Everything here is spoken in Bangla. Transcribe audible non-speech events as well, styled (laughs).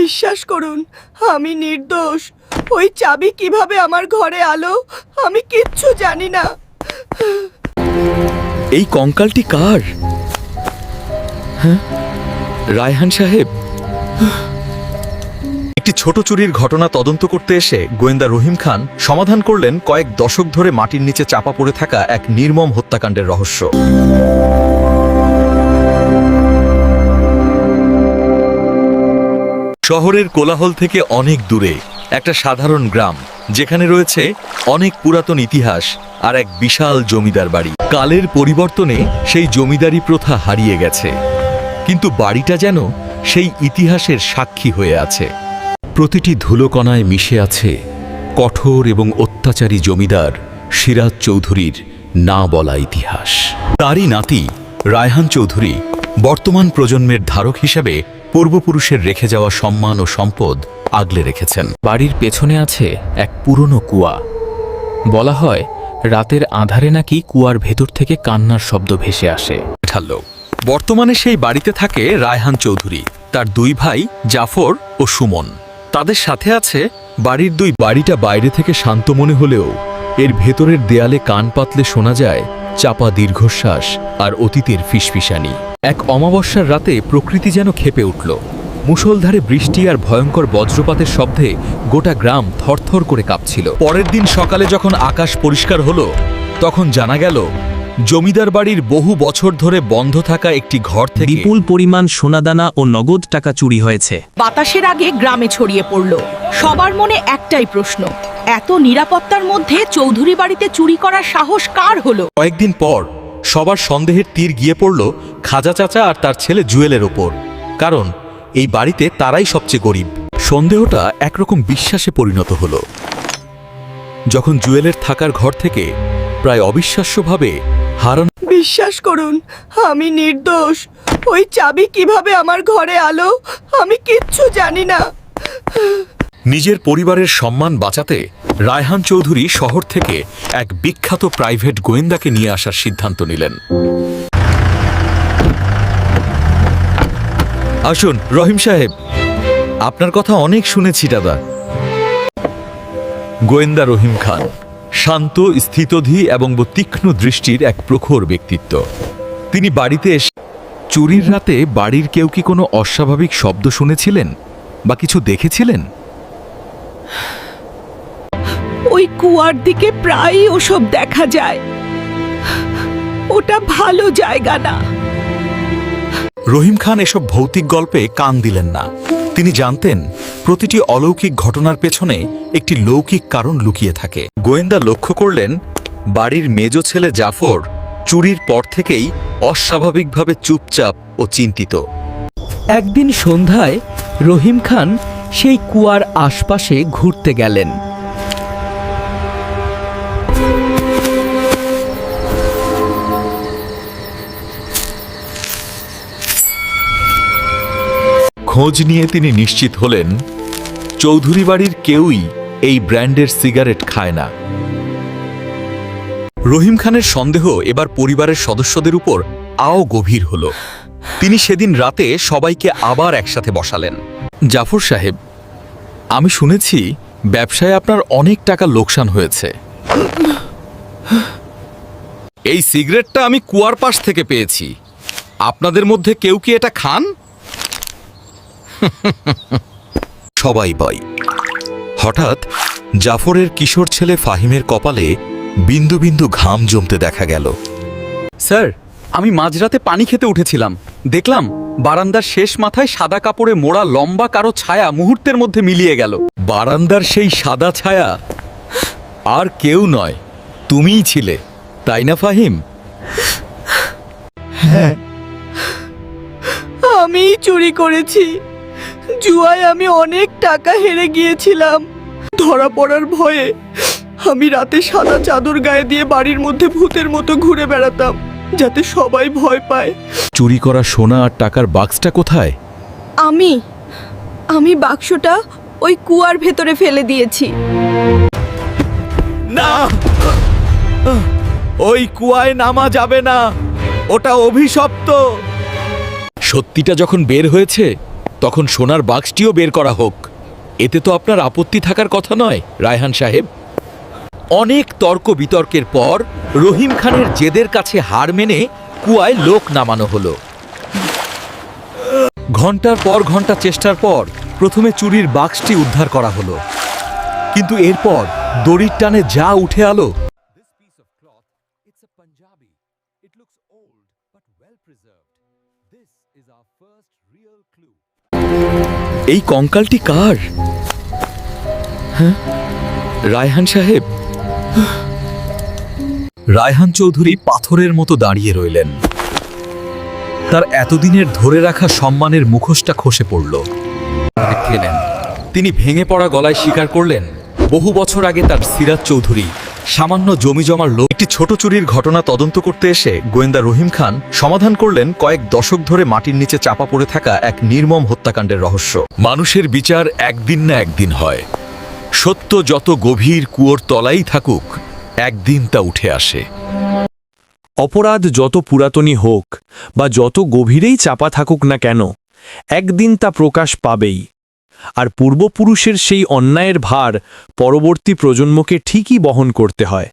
বিশ্বাস করুন আমি নির্দোষ। ওই চাবি কীভাবে আমার ঘরে আলো আমি কিচ্ছু জানি না। এই কঙ্কালটি কার? হ্যাঁ? রায়হান সাহেব? একটি ছোট চুরির ঘটনা তদন্ত করতে এসে গোয়েন্দা রহিম খান সমাধান করলেন কয়েক দশক ধরে মাটির নিচে চাপা পড়ে থাকা এক নির্মম হত্যাকাণ্ডের রহস্য। শহরের কোলাহল থেকে অনেক দূরে, একটা সাধারণ গ্রাম, যেখানে রয়েছে অনেক পুরাতন ইতিহাস আর এক বিশাল জমিদার বাড়ি। কালের পরিবর্তনে সেই জমিদারি প্রথা হারিয়ে গেছে, কিন্তু বাড়িটা যেন সেই ইতিহাসের সাক্ষী হয়ে আছে। প্রতিটি ধুলোকণায় মিশে আছে কঠোর এবং অত্যাচারী জমিদার সিরাজ চৌধুরীর না বলা ইতিহাস। তারই নাতি রায়হান চৌধুরী বর্তমান প্রজন্মের ধারক হিসেবে পূর্বপুরুষের রেখে যাওয়া সম্মান ও সম্পদ আগলে রেখেছেন। বাড়ির পেছনে আছে এক পুরনো কুয়া। বলা হয়, রাতের আধারে নাকি কুয়ার ভেতর থেকে কান্নার শব্দ ভেসে আসে। বর্তমানে সেই বাড়িতে থাকে রায়হান চৌধুরী, তার দুই ভাই জাফর ও সুমন। তাদের সাথে আছে বাড়ির দুই বাড়িটা বাইরে থেকে শান্ত মনে হলেও এর ভেতরের দেয়ালে কান পাতলে শোনা যায় চাপা দীর্ঘশ্বাস আর অতীতের ফিসফিসানি। এক অমাবস্যার রাতে প্রকৃতি যেন খেপে উঠল। মুষলধারে বৃষ্টি আর ভয়ঙ্কর বজ্রপাতের শব্দে গোটা গ্রাম থরথর করে কাঁপছিল। পরের দিন সকালে যখন আকাশ পরিষ্কার হলো তখন জানা গেল জমিদার বাড়ির বহু বছর ধরে বন্ধ থাকা একটি ঘর থেকে বিপুল পরিমাণ সোনাদানা ও নগদ টাকা চুরি হয়েছে। বাতাসের আগে গ্রামে ছড়িয়ে পড়ল। সবার মনে একটাই প্রশ্ন এত নিরাপত্তার মধ্যে চৌধুরী বাড়িতে চুরি করার সাহস কার হলো? কয়েকদিন পর সবার সন্দেহের তীর গিয়ে পড়ল খাজা চাচা আর তার ছেলে জুয়েলের ওপর। কারণ এই বাড়িতে তারাই সবচেয়ে গরিব। সন্দেহটা একরকম বিশ্বাসে পরিণত হলো। যখন জুয়েলের থাকার ঘর থেকে প্রায় অবিশ্বাস্যভাবে হারানো বিশ্বাস করুন আমি নির্দোষ। ওই চাবি কীভাবে আমার ঘরে আলো আমি কিচ্ছু জানি না। নিজের পরিবারের সম্মান বাঁচাতে রায়হান চৌধুরী শহর থেকে এক বিখ্যাত প্রাইভেট গোয়েন্দাকে নিয়ে আসার সিদ্ধান্ত নিলেন। আসুন, রহিম সাহেব। আপনার কথা অনেক শুনেছি, দাদা। গোয়েন্দা রহিম খান, শান্ত, স্থিতধী এবং তীক্ষ্ণ দৃষ্টির এক প্রখর ব্যক্তিত্ব। তিনি বাড়িতে এসে, চুরির রাতে বাড়ির কেউ কি কোনো অস্বাভাবিক শব্দ শুনেছিলেন? বা কিছু দেখেছিলেন? ওই কুয়ার দিকে প্রায়ই ওসব দেখা যায়। ওটা ভালো জায়গা না। রহিম খান এসব ভৌতিক গল্পে কান দিলেন না। তিনি জানতেন, প্রতিটি অলৌকিক ঘটনার পেছনে একটি লৌকিক কারণ লুকিয়ে থাকে। গোয়েন্দা লক্ষ্য করলেন, বাড়ির মেজ ছেলে জাফর চুরির পর থেকেই অস্বাভাবিকভাবে চুপচাপ ও চিন্তিত। একদিন সন্ধ্যায় রহিম খান সেই কুয়ার আশপাশে ঘুরতে গেলেন। খোঁজ নিয়ে তিনি নিশ্চিত হলেন চৌধুরী বাড়ির কেউই এই ব্র্যান্ডের সিগারেট খায় না। রহিম খানের সন্দেহ এবার পরিবারের সদস্যদের উপর আও গভীর হল। তিনি সেদিন রাতে সবাইকে আবার একসাথে বসালেন। জাফর সাহেব, আমি শুনেছি ব্যবসায় আপনার অনেক টাকা লোকসান হয়েছে। এই সিগারেটটা আমি কুয়ার পাশ থেকে পেয়েছি। আপনাদের মধ্যে কেউ কি এটা খান? (laughs) সবাই বয় হঠাৎ জাফরের কিশোর ছেলে ফাহিমের কপালে বিন্দু বিন্দু ঘাম জমতে দেখা গেল। স্যার আমি মাঝরাতে পানি খেতে উঠেছিলাম। দেখলাম বারান্দার শেষ মাথায় সাদা কাপড়ে মোড়া লম্বা কারও ছায়া মুহূর্তের মধ্যে মিলিয়ে গেল। বারান্দার সেই সাদা ছায়া আর কেউ নয় তুমিই ছিলে তাই না ফাহিম? আমিই চুরি করেছি। জুয়ায় আমি অনেক টাকা হেরে গিয়েছিলাম। ধরা পড়ার ভয়ে আমি রাতে সাদা চাদর গায়ে দিয়ে বাড়ির মধ্যে ভূতের মতো ঘুরে বেড়াতাম যাতে সবাই ভয় পায়। চুরি করা সোনা আর টাকার বাক্সটা কোথায়? আমি আমি বাক্সটা ওই কুয়ার ভেতরে ফেলে দিয়েছি। না! ওই কুয়ায় নামা যাবে না ওটা অভিশপ্ত। সত্যিটা যখন বের হয়েছে তখন সোনার বাক্সটিও বের করা হোক। এতে তো আপনার আপত্তি থাকার কথা নয়, রায়হান সাহেব। অনেক তর্ক বিতর্কের পর রহিম খানের জেদের কাছে হার মেনে কুয়ায় লোক নামানো হলো। ঘণ্টার পর ঘণ্টা চেষ্টার পর প্রথমে চুরির বাক্সটি উদ্ধার করা হলো। কিন্তু এরপর দড়ির টানে যা উঠে আলো এই কঙ্কালটি কার? হ্যাঁ? রায়হান সাহেব। রায়হান চৌধুরী পাথরের মতো দাঁড়িয়ে রইলেন। তার এতদিনের ধরে রাখা সম্মানের মুখোশটা খসে পড়ল। তিনি ভেঙে পড়া গলায় স্বীকার করলেন, বহু বছর আগে তার সিরাজ চৌধুরী সামান্য জমি জমার লোক একটি ছোট চুরির ঘটনা তদন্ত করতে এসে গোয়েন্দা রহিম খান সমাধান করলেন কয়েক দশক ধরে মাটির নিচে চাপা পড়ে থাকা এক নির্মম হত্যাকাণ্ডের রহস্য। মানুষের বিচার একদিন না একদিন হয়। সত্য যত গভীর কুয়োর তলাই থাকুক, একদিন তা উঠে আসে। অপরাধ যত পুরাতনই হোক বা যত গভীরেই চাপা থাকুক না কেন, একদিন তা প্রকাশ পাবেই। আর পূর্বপুরুষের সেই অন্যায়ের ভার পরবর্তী প্রজন্মকে ঠিকই বহন করতে হয়।